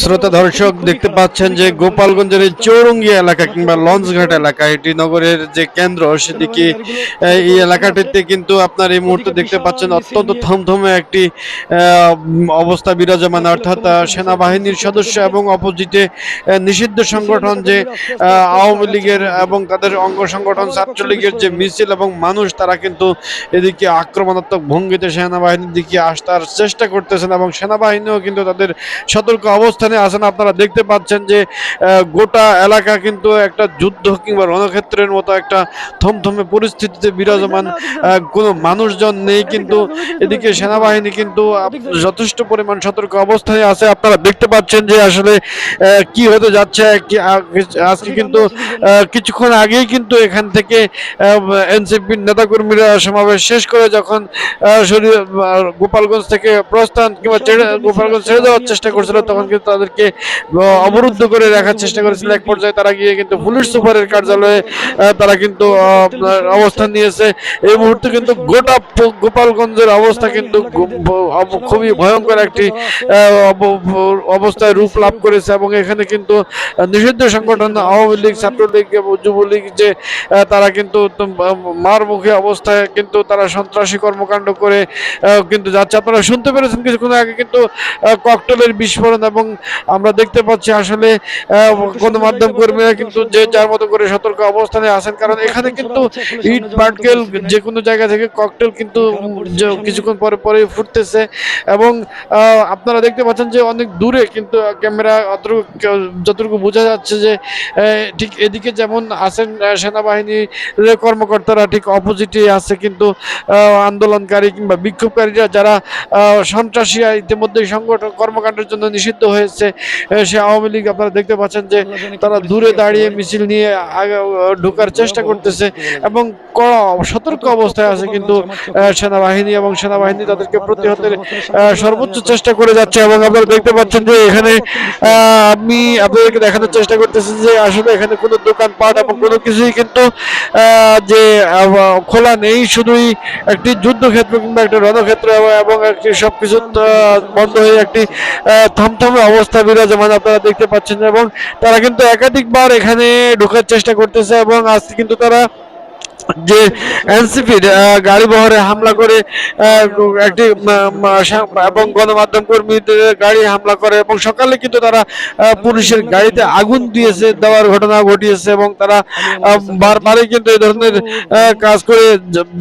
শ্রোতা দর্শক দেখতে পাচ্ছেন যে গোপালগঞ্জের এই চৌরঙ্গি এলাকা কিংবা লঞ্চঘাট এলাকা এটি নগরের যে কেন্দ্র সেদিকে এই এলাকাটিতে কিন্তু আপনার এই মুহূর্তে দেখতে পাচ্ছেন অত্যন্ত থমথমে একটি অবস্থা বিরাজমান অর্থাৎ সেনাবাহিনীর সদস্য এবং অপোজিটে নিষিদ্ধ সংগঠন যে আওয়ামী লীগের এবং তাদের অঙ্গ সংগঠন ছাত্রলীগের যে মিছিল এবং মানুষ তারা কিন্তু এদিকে আক্রমণাত্মক ভঙ্গিতে সেনাবাহিনীর দিকে আসার চেষ্টা করতেছেন এবং সেনাবাহিনীও কিন্তু তাদের সতর্ক অবস্থানে আছেন, আপনারা দেখতে পাচ্ছেন যে গোটা এলাকা কিন্তু একটা যুদ্ধ কিংবা রণক্ষেত্রের মতো একটা থমথমে পরিস্থিতিতে বিরাজমান কোনো মানুষজন নেই কিন্তু এদিকে সেনাবাহিনী কিন্তু যথেষ্ট পরিমাণ সতর্ক অবস্থানে আছে। আপনারা দেখতে পাচ্ছেন যে আসলে কি হতে যাচ্ছে আজকে কিন্তু কিছুক্ষণ আগেই কিন্তু এখান থেকে এনসিপির নেতাকর্মীরা সমাবেশ শেষ করে যখন গোপালগঞ্জ থেকে প্রস্থান কিংবা গোপালগঞ্জ ছেড়ে দেওয়ার চেষ্টা করছিল, তখন কিন্তু তাদেরকে অবরুদ্ধ করে রাখার চেষ্টা করেছিল। এক পর্যায়ে তারা গিয়ে কিন্তু পুলিশ সুপারের কার্যালয়ে তারা কিন্তু অবস্থান নিয়েছে। এই মুহূর্তে কিন্তু গোটা গোপালগঞ্জের অবস্থা কিন্তু খুবই ভয়ঙ্কর একটি অবস্থায় রূপ লাভ করেছে এবং এখানে কিন্তু নিষিদ্ধ সংগঠন আওয়ামী লীগ ছাত্রলীগ যুবলীগ যে তারা কিন্তু আহ, মারমুখী অবস্থায় কিন্তু তারা সন্ত্রাসী কর্মকাণ্ড করে কিন্তু যাচ্ছে। আপনারা শুনতে পেরেছেন কিছুক্ষণ আগে কিন্তু ককটেলের বিস্ফোরণ এবং আমরা দেখতে পাচ্ছি আসলে গণমাধ্যম কর্মীরা কিন্তু যে যার মতো করে সতর্ক অবস্থানে আছেন। কারণ এখানে কিন্তু ইট পাটকেল যে কোনো জায়গা থেকে ককটেল কিন্তু কিছুক্ষণ পরে পরে ফুটতেছে। এবং আপনারা দেখতে পাচ্ছেন যে অনেক দূরে কিন্তু ক্যামেরা যতটুকু বোঝা যাচ্ছে যে ঠিক এদিকে যেমন আছেন সেনাবাহিনীর কর্মকর্তারা ঠিক অপোজিটে আছে কিন্তু আন্দোলনকারী কিংবা বিক্ষোভকারীরা যারা আহ, সন্ত্রাসী ইতিমধ্যে সংগঠন কর্মকাণ্ডের জন্য নিষিদ্ধ হয়েছে সে আওয়ামী লীগ আপনারা দেখতে পাচ্ছেন যে তারা দূরে দাঁড়িয়ে মিছিল নিয়ে আগে ঢোকার চেষ্টা করতেছে এবং কড়া সতর্ক অবস্থায় আছে কিন্তু সেনাবাহিনী এবং সেনাবাহিনী তাদেরকে প্রতিহতের সর্বোচ্চ চেষ্টা করে যাচ্ছে এবং আপনারা দেখতে পাচ্ছেন যে এখানে আমি আপনাদেরকে দেখানোর চেষ্টা করতেছি যে আসলে এখানে কোনো দোকানপাট এবং কোনো কিছুই কিন্তু আহ, যে খোলা নেই শুধুই একটি যুদ্ধক্ষেত্র কিংবা একটা রণক্ষেত্র এবং- একটি সবকিছু বন্ধ হয়ে একটি আহ, থমথমে অবস্থা, বিরাজমান আপনারা দেখতে পাচ্ছেন এবং তারা কিন্তু একাধিকবার এখানে ঢোকার চেষ্টা করতেছে এবং আজকে কিন্তু তারা যে এনসিপির গাড়ি বহরে হামলা করে একটি এবং গণমাধ্যম কর্মীদের গাড়ি হামলা করে এবং সকালে কিন্তু তারা পুলিশের গাড়িতে আগুন দিয়েছে, দেওয়ার ঘটনা ঘটিয়েছে এবং তারা বারবারই কিন্তু এই ধরনের কাজ করে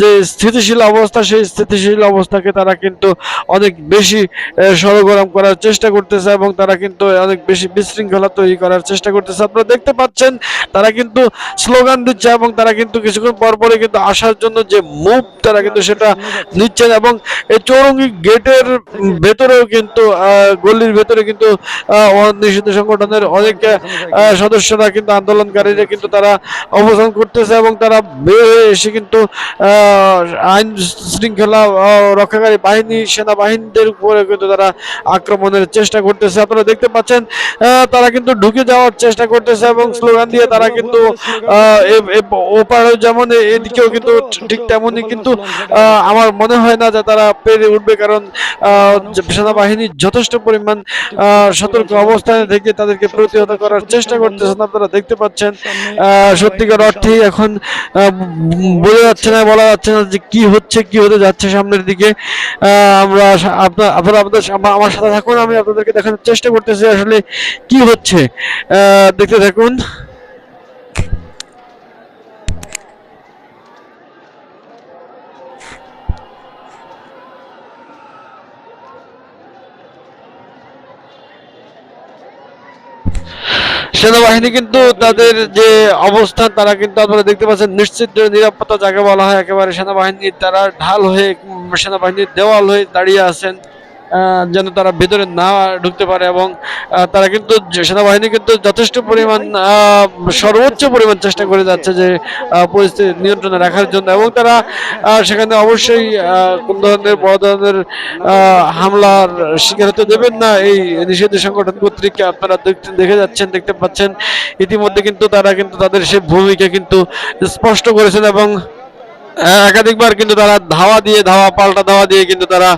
যে- স্থিতিশীল অবস্থা, সেই স্থিতিশীল অবস্থাকে তারা কিন্তু অনেক বেশি সরগরম করার চেষ্টা করতেছে এবং তারা কিন্তু অনেক বেশি বিশৃঙ্খলা তৈরি করার চেষ্টা করতেছে। আপনারা দেখতে পাচ্ছেন, তারা কিন্তু স্লোগান দিচ্ছে এবং তারা কিন্তু কিছুক্ষণ পর পরে কিন্তু আসার জন্য যে মুভ তারা কিন্তু সেটা নিচ্ছেন এবং এই চৌরঙ্গি গেটের ভেতরেও কিন্তু গলির ভেতরে কিন্তু নিষিদ্ধ সংগঠনের অনেক সদস্যরা কিন্তু আন্দোলনকারীরা কিন্তু তারা অবস্থান করতেছে এবং তারা বের হয়ে এসে কিন্তু আইন শৃঙ্খলা রক্ষাকারী বাহিনী, সেনাবাহিনীদের উপরে কিন্তু তারা আক্রমণের চেষ্টা করতেছে। আপনারা দেখতে পাচ্ছেন তারা কিন্তু ঢুকে যাওয়ার চেষ্টা করতেছে এবং স্লোগান দিয়ে তারা কিন্তু ওপারে যেমন এদিকেও কিন্তু ঠিক তেমনই কিন্তু আমার মনে হয় না যে তারা পেরে উঠবে কারণ সেনাবাহিনী যথেষ্ট পরিমাণ সতর্ক অবস্থানে থেকে তাদেরকে প্রতিহত করার চেষ্টা করতেছেন আপনারা দেখতে পাচ্ছেন সত্যিকার অর্থেই এখন বোঝা যাচ্ছে না, বলা যাচ্ছে না যে কি হচ্ছে, কি হতে যাচ্ছে সামনের দিকে। আমরা আপনার আপনাদের আমার সাথে থাকুন, আমি আপনাদেরকে দেখানোর চেষ্টা করতেছি আসলে কি হচ্ছে। দেখতে থাকুন। সেনাবাহিনী কিন্তু তাদের যে অবস্থান, তারা কিন্তু আপনারা দেখতে পাচ্ছেন নিশ্চিত নিরাপত্তা যাকে বলা হয় একেবারে সেনাবাহিনী, তারা ঢাল হয়ে সেনাবাহিনীর দেওয়াল হয়ে দাঁড়িয়ে আছেন। যেন তারা ভেতরে না ঢুকতে পারে এবং তারা কিন্তু সেনাবাহিনী কিন্তু যথেষ্ট পরিমাণ সর্বোচ্চ পরিমাণ চেষ্টা করে যাচ্ছে যে পরিস্থিতি নিয়ন্ত্রণে রাখার জন্য এবং তারা সেখানে অবশ্যই কোন ধরনের, বড় ধরনের হামলার শিকার হতে দেবেন না। এই নিষিদ্ধ সংগঠন কর্তৃক আপনারা দেখে যাচ্ছেন, দেখতে পাচ্ছেন। ইতিমধ্যে কিন্তু তারা কিন্তু তাদের সে ভূমিকা কিন্তু স্পষ্ট করেছেন এবং একাধিকবার কিন্তু তারা ধাওয়া দিয়ে, ধাওয়া, পাল্টা ধাওয়া দিয়ে কিন্তু তারা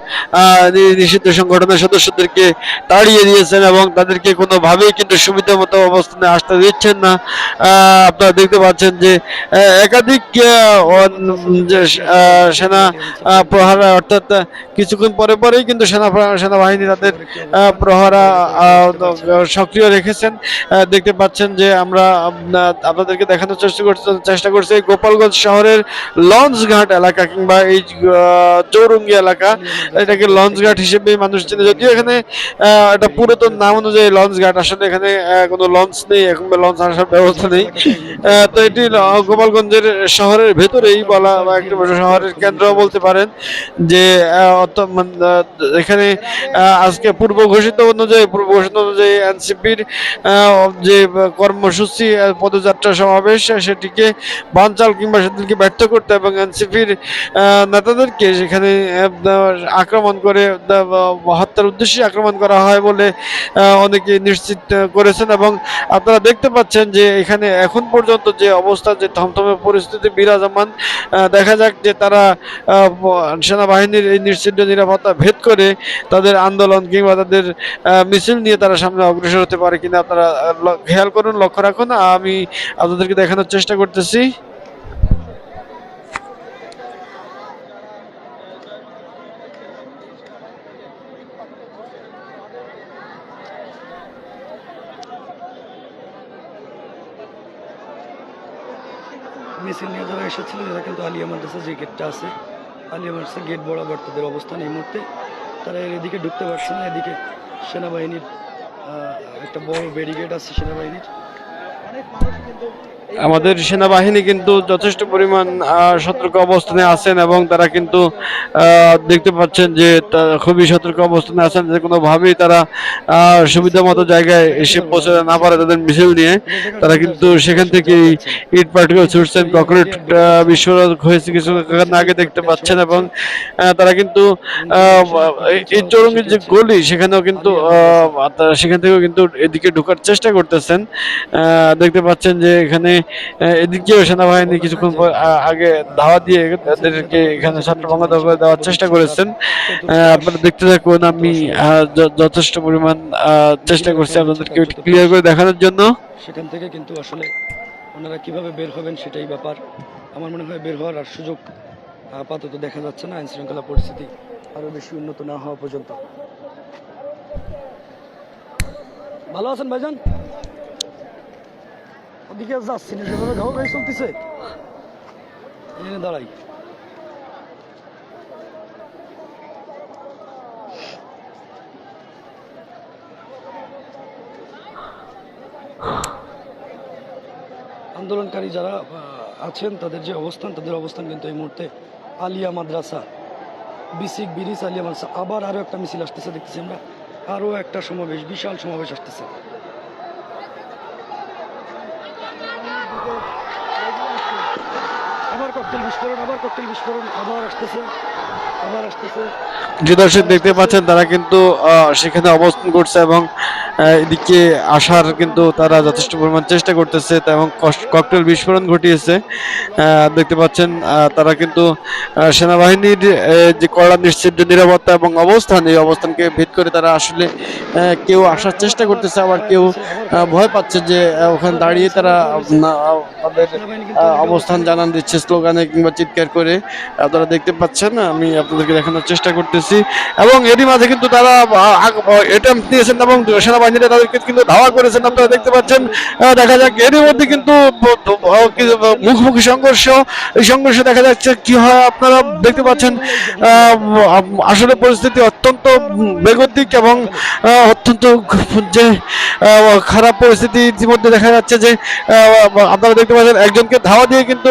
নিষিদ্ধ সংগঠনের সদস্যদেরকে তাড়িয়ে দিয়েছেন এবং তাদেরকে কোনোভাবেই কিন্তু সুবিধা মতো অবস্থানে আসতে দিচ্ছেন না। আপনারা দেখতে পাচ্ছেন যে একাধিক সেনা প্রহারা, অর্থাৎ কিছুক্ষণ পরে পরেই কিন্তু সেনা, সেনাবাহিনী তাদের প্রহরা সক্রিয় রেখেছেন। দেখতে পাচ্ছেন যে আমরা আপনাদেরকে দেখানোর চেষ্টা করছি চেষ্টা করছি, গোপালগঞ্জ শহরের লঞ্চঘাট এলাকা কিংবা এই চৌরঙ্গি এলাকা, এটাকে লঞ্চঘাট হিসেবে মানুষ চেনে। যদিও এখানে একটা পুরাতন নাম অনুযায়ী লঞ্চঘাট, আসলে এখানে কোনো লঞ্চ নেই, এখন লঞ্চ আসার ব্যবস্থা নেই। তো এটি গোপালগঞ্জের শহরের ভেতরেই বলা বা একটি শহরের কেন্দ্র বলতে পারেন যে এখানে আজকে পূর্ব ঘোষিত অনুযায়ী, পূর্ব ঘোষিত অনুযায়ী এনসিপির যে কর্মসূচি পদযাত্রা সমাবেশ, সেটিকে বানচাল কিংবা সেদিনকে ব্যর্থ করতে এবং এনসিপির নেতাদেরকে সেখানে আক্রমণ করে হত্যার উদ্দেশ্যে আক্রমণ করা হয় বলে অনেকে নিশ্চিত করেছেন এবং আপনারা দেখতে পাচ্ছেন যে এখানে এখন পর্যন্ত যে অবস্থা, যে থমথমে পরিস্থিতি বিরাজমান দেখা যাক যে তারা সেনাবাহিনীর এই নিশ্চিত নিরাপত্তা ভেদ করে তাদের আন্দোলন কিংবা তাদের মিছিল নিয়ে তারা সামনে অগ্রসর হতে পারে কিনা আপনারা খেয়াল করুন, লক্ষ্য রাখুন। আমি আপনাদেরকে দেখানোর চেষ্টা করতেছি। মিছিল নিয়ে যারা এসেছিল, এরা কিন্তু আলিয়া মাদ্রাসা যে গেটটা আছে, আলিয়া মাদ্রাসা গেট বরাবর তাদের অবস্থান এই মুহূর্তে। তারা এদিকে ঢুকতে পারছে না, এদিকে সেনাবাহিনীর একটা বড় ব্যারিগেড আছে সেনাবাহিনীর। আমাদের সেনাবাহিনী কিন্তু যথেষ্ট পরিমাণ সতর্ক অবস্থানে আছেন এবং তারা কিন্তু দেখতে পাচ্ছেন যে খুবই সতর্ক অবস্থানে আছেন, যে কোনোভাবেই তারা সুবিধা মতো জায়গায় এসে পৌঁছে না পারে তাদের মিছিল নিয়ে। তারা কিন্তু সেখান থেকে ইট পার্টিকেল ছুটছেন, কংক্রিট বিস্ফোরণ হয়েছে কিছুক্ষণ আগে দেখতে পাচ্ছেন এবং তারা কিন্তু এই চৌরঙ্গির যে গলি, সেখানেও কিন্তু সেখান থেকেও কিন্তু এদিকে ঢোকার চেষ্টা করতেছেন। দেখতে পাচ্ছেন যে এখানে এদিকেও সেনাবাহিনী কিছুক্ষণ আগে ধাওয়া দিয়ে তাদেরকে এখানে ছত্রভঙ্গ দেওয়ার চেষ্টা করেছেন। আপনারা দেখতে থাকুন, আমি যথেষ্ট পরিমাণ চেষ্টা করছি আপনাদেরকে ক্লিয়ার করে দেখানোর জন্য। সেখান থেকে কিন্তু আসলে ওনারা কীভাবে বের হবেন সেটাই ব্যাপার। আমার মনে হয় বের হওয়ার আর সুযোগ আপাতত দেখা যাচ্ছে না আইন শৃঙ্খলা পরিস্থিতি আরও বেশি উন্নত না হওয়া পর্যন্ত। ভালো আছেন ভাইজান? ওদিকে যাচ্ছি না চলতেছে। দাঁড়াই। আন্দোলনকারী যারা আছেন, তাদের যে অবস্থান, তাদের অবস্থান কিন্তু এই মুহূর্তে আলিয়া মাদ্রাসা। বিসিক বিরিস আলিয়া মাদ্রাসা। আবার আরও একটা মিছিল আসতেছে, দেখতেছি আমরা। আরও একটা সমাবেশ, বিশাল সমাবেশ আসতেছে। যে দর্শক দেখতে পাচ্ছেন তারা কিন্তু সেখানে অবস্থান করছে এবং এদিকে আসার কিন্তু তারা যথেষ্ট পরিমাণ চেষ্টা করতেছে এবং ককটেল বিস্ফোরণ ঘটিয়েছে। দেখতে পাচ্ছেন তারা কিন্তু সেনাবাহিনীর যে কড়া নিশ্চিত নিরাপত্তা এবং অবস্থান, এই অবস্থানকে ভেদ করে তারা আসলে কেউ আসার চেষ্টা করতেছে, আবার কেউ ভয় পাচ্ছে যে ওখানে দাঁড়িয়ে তারা তাদের অবস্থান জানান দিচ্ছে স্লোগানে কিংবা চিৎকার করে। আপনারা দেখতে পাচ্ছেন, আমি আপনাদেরকে দেখানোর চেষ্টা করতেছি। এবং এরই মাঝে কিন্তু তারা এটা নিয়েছেন এবং সেনাবাহিনীরা তাদেরকে কিন্তু ধাওয়া করেছেন আপনারা দেখতে পাচ্ছেন। দেখা যাক, এরই মধ্যে কিন্তু মুখোমুখি সংঘর্ষ। এই সংঘর্ষে দেখা যাচ্ছে কি হয় আপনারা দেখতে পাচ্ছেন আসলে পরিস্থিতি অত্যন্ত বেগতিক এবং অত্যন্ত যে খারাপ পরিস্থিতি ইতিমধ্যে দেখা যাচ্ছে যে আপনারা দেখতে পাচ্ছেন, একজনকে ধাওয়া দিয়ে কিন্তু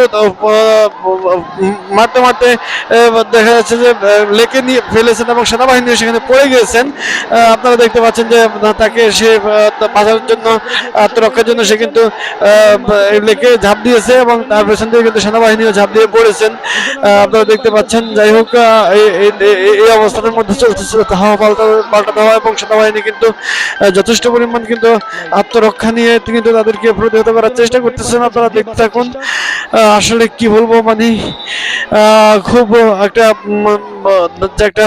মারতে মারতে দেখা যাচ্ছে যে লেকে নিয়ে ফেলেছেন এবং সেনাবাহিনী সেখানে পড়ে গিয়েছেন। আপনারা দেখতে পাচ্ছেন যে, তাকে সে আহ, বাঁচার জন্য আত্মরক্ষার জন্য সে কিন্তু লেকে ঝাঁপ দিয়েছে এবং তার পেছন থেকে কিন্তু সেনাবাহিনীও ঝাঁপ দিয়ে পড়েছেন। আপনারা দেখতে পাচ্ছেন যাই হোক এই- অবস্থানের মধ্যে চলতেছিল হাওয়া পাল্টা পাল্টা দেওয়া এবং সেনাবাহিনী কিন্তু যথেষ্ট পরিমাণ কিন্তু আত্মরক্ষা নিয়ে কিন্তু তাদেরকে প্রতিহত করার চেষ্টা করতেছেন। আপনারা দেখতে থাকুন আসলে কি বলব মানে খুব একটা একটা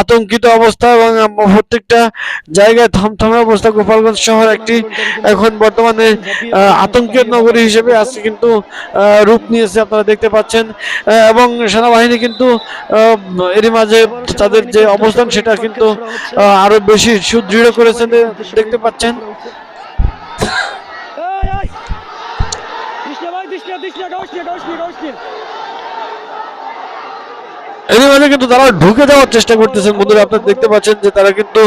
আতঙ্কিত অবস্থা এবং প্রত্যেকটা জায়গায় থমথমে অবস্থা গোপালগঞ্জ শহর একটি এখন বর্তমানে আতঙ্কের নগরী হিসেবে আজকে কিন্তু রূপ নিয়েছে আপনারা দেখতে পাচ্ছেন। এবং সেনাবাহিনী কিন্তু এরই মাঝে তাদের যে অবস্থান সেটা কিন্তু আরও বেশি সুদৃঢ় করেছেন দেখতে পাচ্ছেন। দিস না, দিস না, গাউস না, গাউস না, গাউস না। এরই মাঝে কিন্তু তারা ঢুকে যাওয়ার চেষ্টা করতেছেন। বন্ধুরা আপনারা দেখতে পাচ্ছেন যে তারা কিন্তু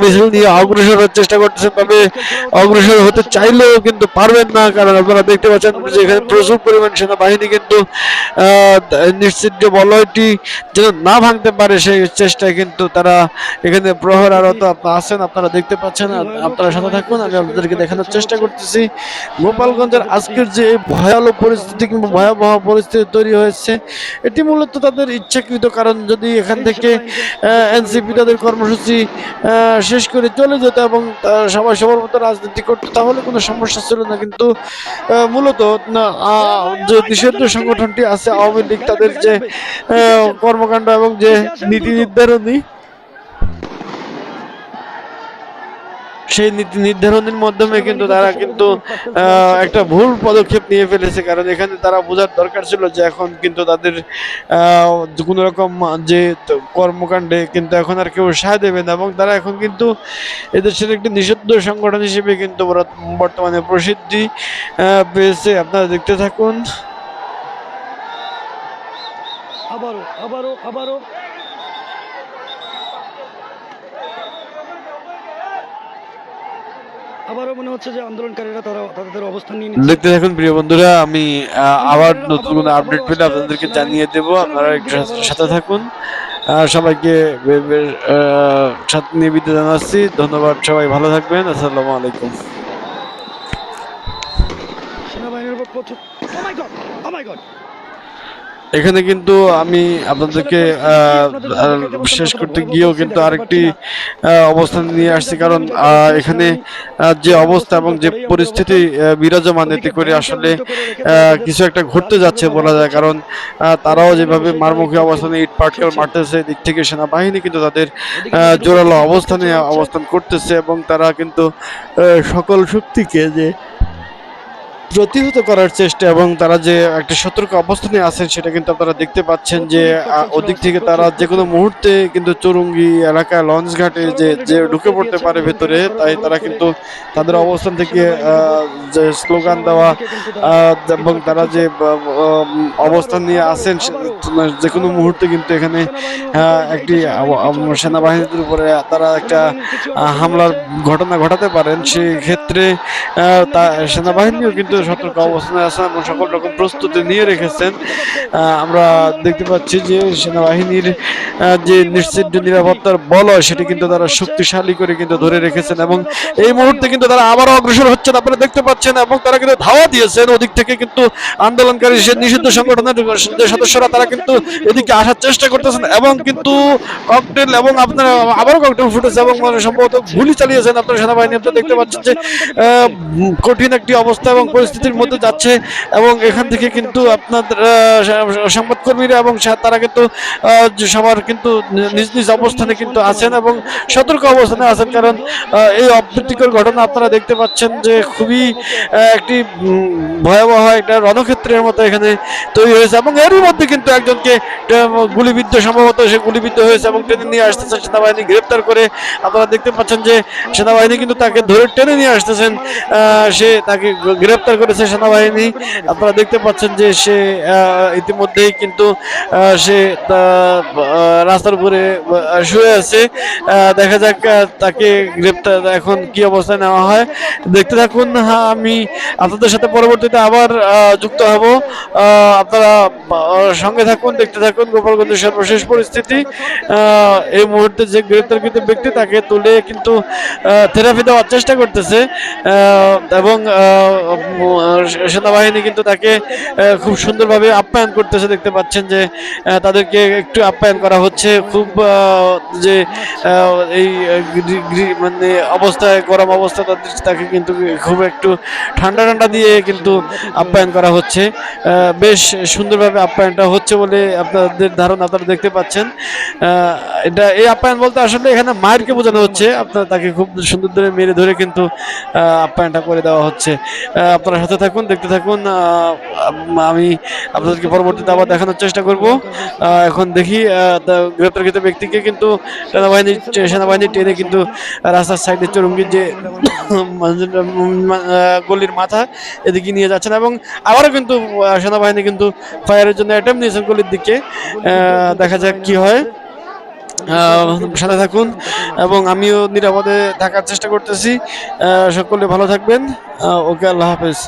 মিছিল নিয়ে অগ্রসর হওয়ার চেষ্টা করতেছেন। তবে অগ্রসর হতে চাইলেও কিন্তু পারবেন না কারণ আপনারা দেখতে পাচ্ছেন যে এখানে প্রচুর পরিমাণ সেনাবাহিনী কিন্তু নিশ্চিত বলয়টি যেন না ভাঙতে পারে সেই চেষ্টায় কিন্তু তারা এখানে প্রহর প্রহরারত আছেন আপনারা দেখতে পাচ্ছেন। আপনারা সাথে থাকুন আমি আপনাদেরকে দেখানোর চেষ্টা করতেছি। গোপালগঞ্জের আজকের যে ভয়াবহ পরিস্থিতি কিংবা ভয়াবহ পরিস্থিতি তৈরি হয়েছে এটি মূলত তাদের ইচ্ছাকৃত কারণ যদি এখান থেকে এনসিপি তাদের কর্মসূচি শেষ করে চলে যেত এবং সবাই সবার মতো রাজনীতি করতো, তাহলে কোনো সমস্যা ছিল না। কিন্তু মূলত যে নিষিদ্ধ সংগঠনটি আছে, আওয়ামী লীগ তাদের যে কর্মকাণ্ড এবং যে নীতি নির্ধারণী সেই নীতি নির্ধারণের মাধ্যমে কিন্তু তারা কিন্তু একটা ভুল পদক্ষেপ নিয়ে ফেলেছে। কারণ এখানে তারা বোঝার দরকার ছিল যে এখন কিন্তু তাদের কোনো রকম যে কর্মকাণ্ডে কিন্তু এখন আর কেউ সায় দেবে না এবং তারা এখন কিন্তু এদেশের একটি নিষিদ্ধ সংগঠন হিসেবে কিন্তু বর্তমানে প্রসিদ্ধি পেয়েছে। আপনারা দেখতে থাকুন। আবারও আবারও আবারও। আবারও মনে হচ্ছে যে আন্দোলনকারীরা তারা তাদের অবস্থান নিয়ে দেখতে থাকুন প্রিয় বন্ধুরা আমি আবার নতুন কোনো আপডেট পেলে আপনাদেরকে জানিয়ে দেব। আপনারা একটু সাথে- থাকুন। সবাইকে সাথে নিয়ে বিদায় জানাচ্ছি। ধন্যবাদ সবাই ভালো থাকবেন। আসসালামু আলাইকুম। সেনাবাহিনীর প্রচুর ও মাই গড ও মাই গড এখানে কিন্তু আমি আপনাদেরকে শেষ করতে গিয়েও কিন্তু আরেকটি অবস্থান নিয়ে আসছি। কারণ এখানে যে অবস্থা এবং যে পরিস্থিতি বিরাজমান এতে করে আসলে কিছু একটা ঘটতে যাচ্ছে বলা যায়। কারণ তারাও যেভাবে মারমুখী অবস্থানে ইট, পাটকেল মারতেছে দিক থেকে সেনাবাহিনী কিন্তু তাদের জোরালো অবস্থানে অবস্থান করতেছে এবং তারা কিন্তু সকল শক্তিকে যে প্রতিহত করার চেষ্টা এবং তারা যে একটা সতর্ক অবস্থানে আছেন সেটা কিন্তু আপনারা দেখতে পাচ্ছেন যে ওদিক থেকে তারা যে কোনো মুহূর্তে কিন্তু চুরুঙ্গি এলাকায় লঞ্চ ঘাটে যে যে ঢুকে পড়তে পারে ভেতরে, তাই তারা কিন্তু তাদের অবস্থান থেকে যে স্লোগান দেওয়া এবং তারা যে অবস্থান নিয়ে আসেন যে কোনো মুহূর্তে কিন্তু এখানে একটি সেনাবাহিনীর উপরে তারা একটা হামলার ঘটনা ঘটাতে পারেন। সেই ক্ষেত্রে তা, সেনাবাহিনীও কিন্তু সতর্ক অবস্থানে আছেন এবং সকল রকম প্রস্তুতি নিয়ে রেখেছেন। আমরা দেখতে পাচ্ছি যে সেনাবাহিনীর যে নিশ্চিত যে নিরাপত্তার বলয়, সেটি কিন্তু তারা শক্তিশালী করে কিন্তু ধরে রেখেছেন এবং এই মুহূর্তে কিন্তু তারা আবারও অগ্রসর হচ্ছেন, আপনারা দেখতে পাচ্ছেন, এবং তারা কিন্তু ধাওয়া দিয়েছেন। ওদিক থেকে কিন্তু আন্দোলনকারী সে নিষিদ্ধ সংগঠনের যে সদস্যরা, তারা কিন্তু এদিকে আসার চেষ্টা করতেছেন এবং কিন্তু ককটেল এবং আপনারা আবারও ককটেল ফুটেছে এবং মানে সম্ভবত গুলি চালিয়েছেন আপনারা সেনাবাহিনী আপনারা দেখতে পাচ্ছেন যে কঠিন একটি অবস্থা এবং পরিস্থিতির মধ্যে যাচ্ছে এবং এখান থেকে কিন্তু সা- সংবাদকর্মীরা এবং তারা কিন্তু সবার কিন্তু নিজ নিজ অবস্থানে কিন্তু আছেন এবং সতর্ক অবস্থানে আছেন। কারণ এই অপ্রীতিকর ঘটনা আপনারা দেখতে পাচ্ছেন যে খুবই একটি ভয়াবহ একটা রণক্ষেত্রের মতো এখানে তৈরি হয়েছে এবং এরই মধ্যে কিন্তু একজনকে গুলিবিদ্ধ সম্ভবত সে গুলিবিদ্ধ হয়েছে এবং টেনে নিয়ে আসতেছে সেনাবাহিনী গ্রেপ্তার করে। আপনারা দেখতে পাচ্ছেন যে সেনাবাহিনী কিন্তু তাকে ধরে টেনে নিয়ে আসতেছেন সে তাকে গ্রেপ্তার গ্রেপ্তার করেছে সেনাবাহিনী। আপনারা দেখতে পাচ্ছেন যে সে ইতিমধ্যেই কিন্তু সে রাস্তার উপরে শুয়ে আছে। দেখা যাক তাকে গ্রেপ্তার এখন কি অবস্থায় নেওয়া হয়। দেখতে থাকুন হ্যাঁ, আমি আপনাদের সাথে পরবর্তীতে আবার যুক্ত হব। আপনারা সঙ্গে থাকুন দেখতে থাকুন গোপালগঞ্জের সর্বশেষ পরিস্থিতি। এই মুহূর্তে যে গ্রেপ্তারকৃত ব্যক্তি তাকে তুলে কিন্তু থেরাপি দেওয়ার চেষ্টা করতেছে। এবং সেনাবাহিনী কিন্তু তাকে খুব সুন্দরভাবে আপ্যায়ন করতেছে দেখতে পাচ্ছেন যে তাদেরকে একটু আপ্যায়ন করা হচ্ছে। খুব যে এই মানে অবস্থায় গরম অবস্থা তাদের তাকে কিন্তু খুব একটু ঠান্ডা ঠান্ডা দিয়ে কিন্তু আপ্যায়ন করা হচ্ছে। বেশ সুন্দরভাবে আপ্যায়নটা হচ্ছে বলে আপনাদের ধারণা আপনারা দেখতে পাচ্ছেন। এটা এই আপ্যায়ন বলতে আসলে এখানে মায়েরকে বোঝানো হচ্ছে। আপনার তাকে খুব সুন্দর ধরে মেরে ধরে কিন্তু আপ্যায়নটা করে দেওয়া হচ্ছে। আহ, আপনারা সাথে থাকুন, দেখতে থাকুন। আমি আপনাদেরকে পরবর্তীতে আবার দেখানোর চেষ্টা করব। এখন দেখি গ্রেপ্তারকৃত ব্যক্তিকে কিন্তু সেনাবাহিনী সেনাবাহিনীর টেনে কিন্তু রাস্তার সাইডে চরঙ্গির যে গলির মাথা এদিকে নিয়ে যাচ্ছেন এবং আবারও কিন্তু সেনাবাহিনী কিন্তু ফায়ারের জন্য অ্যাটেম্প নিয়েছেন গলির দিকে। দেখা যাক কি হয়। সাথে থাকুন এবং আমিও নিরাপদে থাকার চেষ্টা করতেছি। সকলে ভালো থাকবেন। ওকে আল্লাহ হাফেজ।